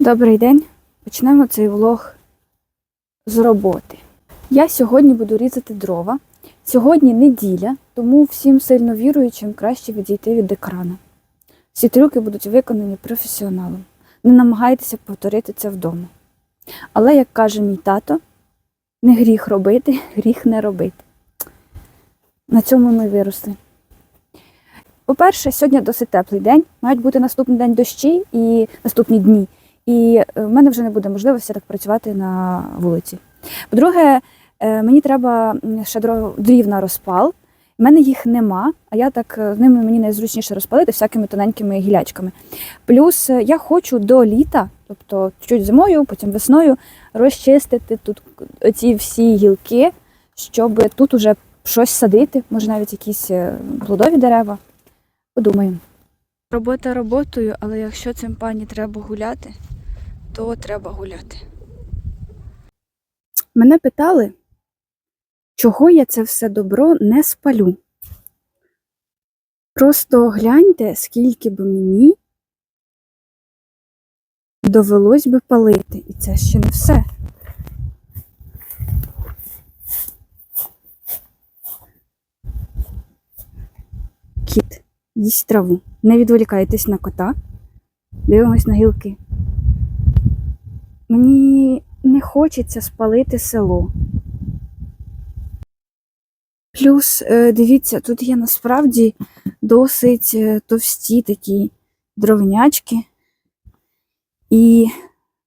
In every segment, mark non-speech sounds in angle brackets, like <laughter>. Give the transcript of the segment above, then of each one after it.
Добрий день. Почнемо цей влог з роботи. Я сьогодні буду різати дрова. Сьогодні неділя, тому всім сильно віруючим краще відійти від екрану. Всі трюки будуть виконані професіоналом. Не намагайтеся повторити це вдома. Але, як каже мій тато, не гріх робити, гріх не робити. На цьому ми виросли. По-перше, сьогодні досить теплий день. Мають бути наступний день дощі і наступні дні. І е, в мене вже не буде можливості так працювати на вулиці. По-друге, е, мені треба ще дрів на розпал. У мене їх нема, а я так е, з ними мені найзручніше розпалити всякими тоненькими гілячками. Плюс я хочу до літа, тобто чуть зимою, потім весною, розчистити тут ці всі гілки, щоб тут уже щось садити, може навіть якісь плодові дерева. Подумаємо. Робота роботою, але якщо цим пані треба гуляти, то треба гуляти. Мене питали, чого я це все добро не спалю. Просто гляньте, скільки б мені довелось би палити. І це ще не все. Кіт, їсть траву. Не відволікайтесь на кота. Дивимось на гілки. Мені не хочеться спалити село. Плюс, е, дивіться, тут є насправді досить е, товсті такі дровнячки, і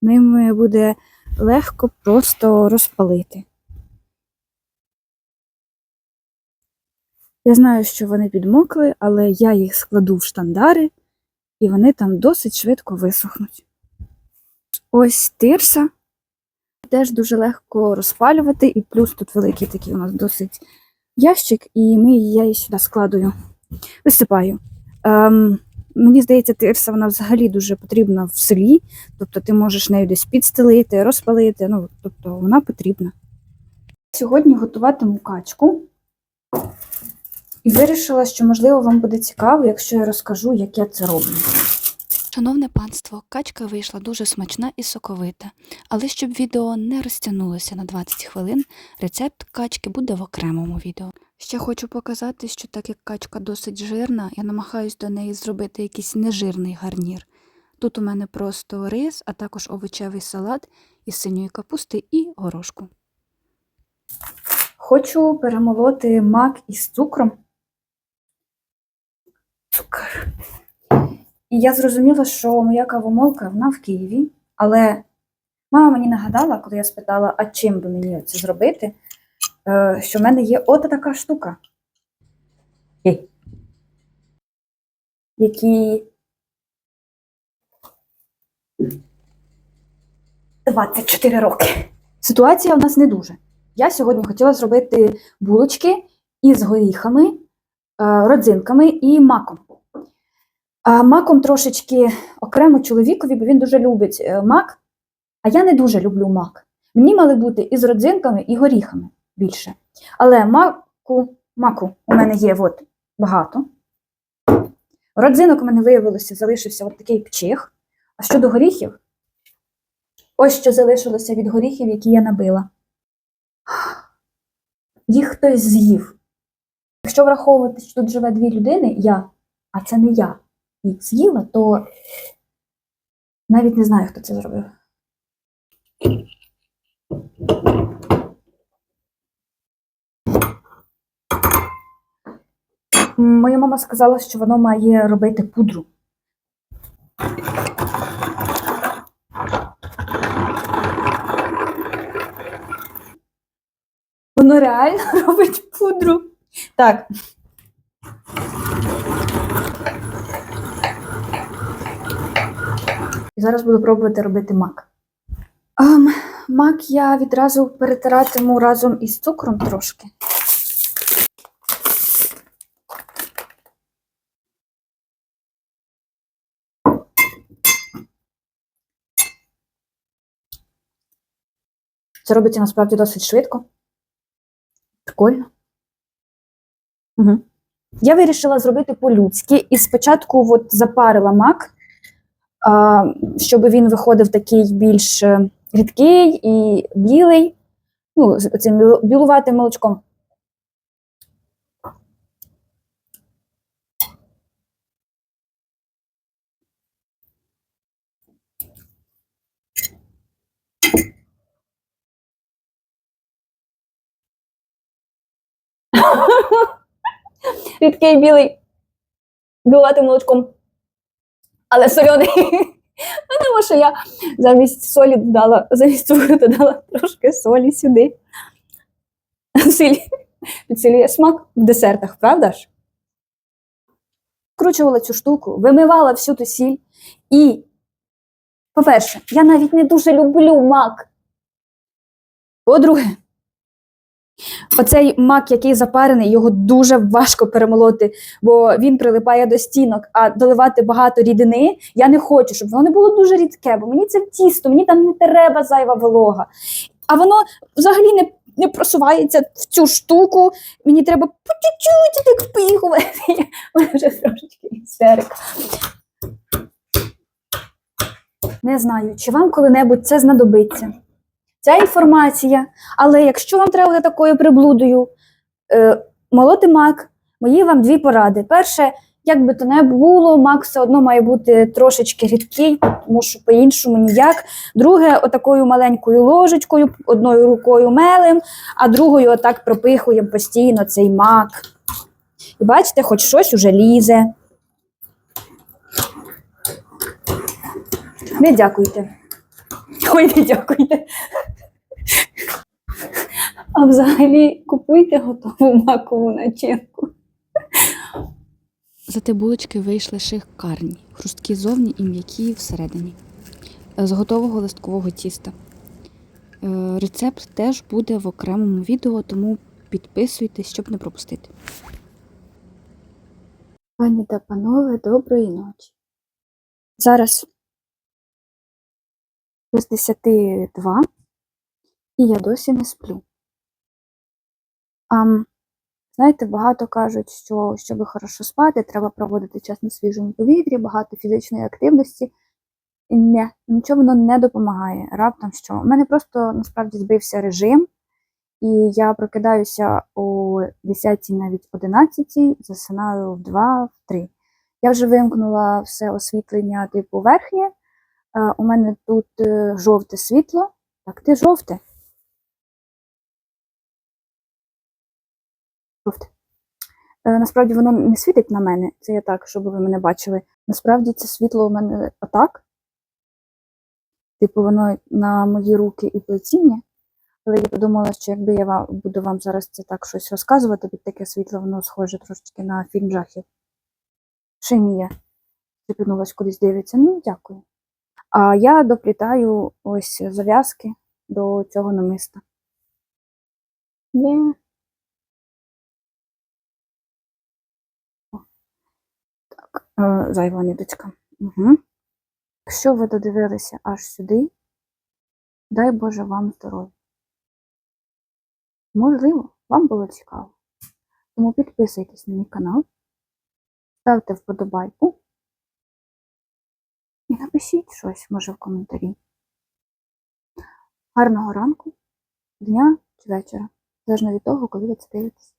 ними буде легко просто розпалити. Я знаю, що вони підмокли, але я їх складу в штандари, і вони там досить швидко висохнуть. Ось тирса. Теж дуже легко розпалювати, і плюс тут великий такий у нас досить ящик, і ми, я її сюди складую, висипаю. Ем, мені здається, тирса вона взагалі дуже потрібна в селі, тобто ти можеш нею десь підстелити, розпалити, ну, тобто вона потрібна. Сьогодні готуватиму качку. І вирішила, що, можливо, вам буде цікаво, якщо я розкажу, як я це роблю. Шановне панство, качка вийшла дуже смачна і соковита, але щоб відео не розтягнулося на 20 хвилин, рецепт качки буде в окремому відео. Ще хочу показати, що так як качка досить жирна, я намагаюсь до неї зробити якийсь нежирний гарнір. Тут у мене просто рис, а також овочевий салат із синьої капусти і горошку. Хочу перемолоти мак із цукром. Цукор. І я зрозуміла, що моя кавомолка вона в Києві, але мама мені нагадала, коли я спитала, а чим би мені це зробити, е, що в мене є от така штука. Які 24 роки. Ситуація в нас не дуже. Я сьогодні хотіла зробити булочки із горіхами, е, родзинками і маком. А маком трошечки окремо чоловікові, бо він дуже любить е, мак, а я не дуже люблю мак. Мені мали бути із родзинками і горіхами більше. Але маку, маку у мене є от багато. Родзинок у мене виявилося, залишився от такий пчих. А щодо горіхів, ось що залишилося від горіхів, які я набила їх хтось з'їв. Якщо враховувати, що тут живе дві людини, я, а це не я їх з'їла, то навіть не знаю, хто це зробив. Моя мама сказала, що воно має робити пудру. Воно реально <laughs> робить пудру. Так. І зараз буду пробувати робити мак. Ем, мак я відразу перетиратиму разом із цукром трошки. Це робиться насправді досить швидко. Прикольно. Угу. Я вирішила зробити по-людськи і спочатку от запарила мак, щоб він виходив такий більш е, рідкий і білий, ну, з цим білу- білуватим молочком. <laughs> Рідкий білий, білуватим молочком, але соляний. Ну, Тому що я замість солі додала, замість цукру додала трошки солі сюди. Сіль підсилює смак в десертах, правда ж? Вкручувала цю штуку, вимивала всю ту сіль. І, по-перше, я навіть не дуже люблю мак. По-друге, оцей мак, який запарений, його дуже важко перемолоти, бо він прилипає до стінок, а доливати багато рідини я не хочу, щоб воно не було дуже рідке, бо мені це тісто, мені там не треба зайва волога. А воно взагалі не, не просувається в цю штуку. Мені треба по чуть-чуть так впихувати. <laughs> Мене вже трошечки істерика. Не знаю, чи вам коли-небудь це знадобиться. Ця інформація, але якщо вам треба буде такою приблудою, е, молоти мак, мої вам дві поради. Перше, як би то не було, мак все одно має бути трошечки рідкий, тому що по-іншому ніяк. Друге, отакою маленькою ложечкою, одною рукою мелем, а другою отак пропихуємо постійно цей мак. І бачите, хоч щось уже лізе. Не дякуйте. Ой, не дякуйте. А взагалі купуйте готову макову начинку. Зате булочки вийшли шикарні, хрусткі зовні і м'які всередині. З готового листкового тіста. Е, Рецепт теж буде в окремому відео, тому підписуйтесь, щоб не пропустити. Пані та панове, доброї ночі. Зараз без 10.02 і я досі не сплю. Знаєте, багато кажуть, що щоб хорошо спати, треба проводити час на свіжому повітрі, багато фізичної активності. І нічого воно не допомагає. Раптом що. У мене просто насправді збився режим, і я прокидаюся о 10 навіть 11, засинаю в 2, в 3. Я вже вимкнула все освітлення типу верхнє. Е, У мене тут е, жовте світло. Так, ти жовте. Насправді воно не світить на мене, це я так, щоб ви мене бачили. Насправді це світло у мене отак. Типу, воно на мої руки і плетіння. Але я подумала, що якби я вам, буду вам зараз це так щось розказувати, під таке світло, воно схоже трошечки на фільм жахів. Шимія припинулась кудись дивиться. Ну, дякую. А я доплітаю ось зав'язки до цього намиста. Є. О. Так, е, зайва ниточка. Угу. Якщо ви додивилися аж сюди, дай Боже вам здоров'я. Можливо, вам було цікаво. Тому підписуйтесь на мій канал, ставте вподобайку і напишіть щось, може, в коментарі. Гарного ранку, дня чи вечора, залежно від того, коли ви це дивитесь.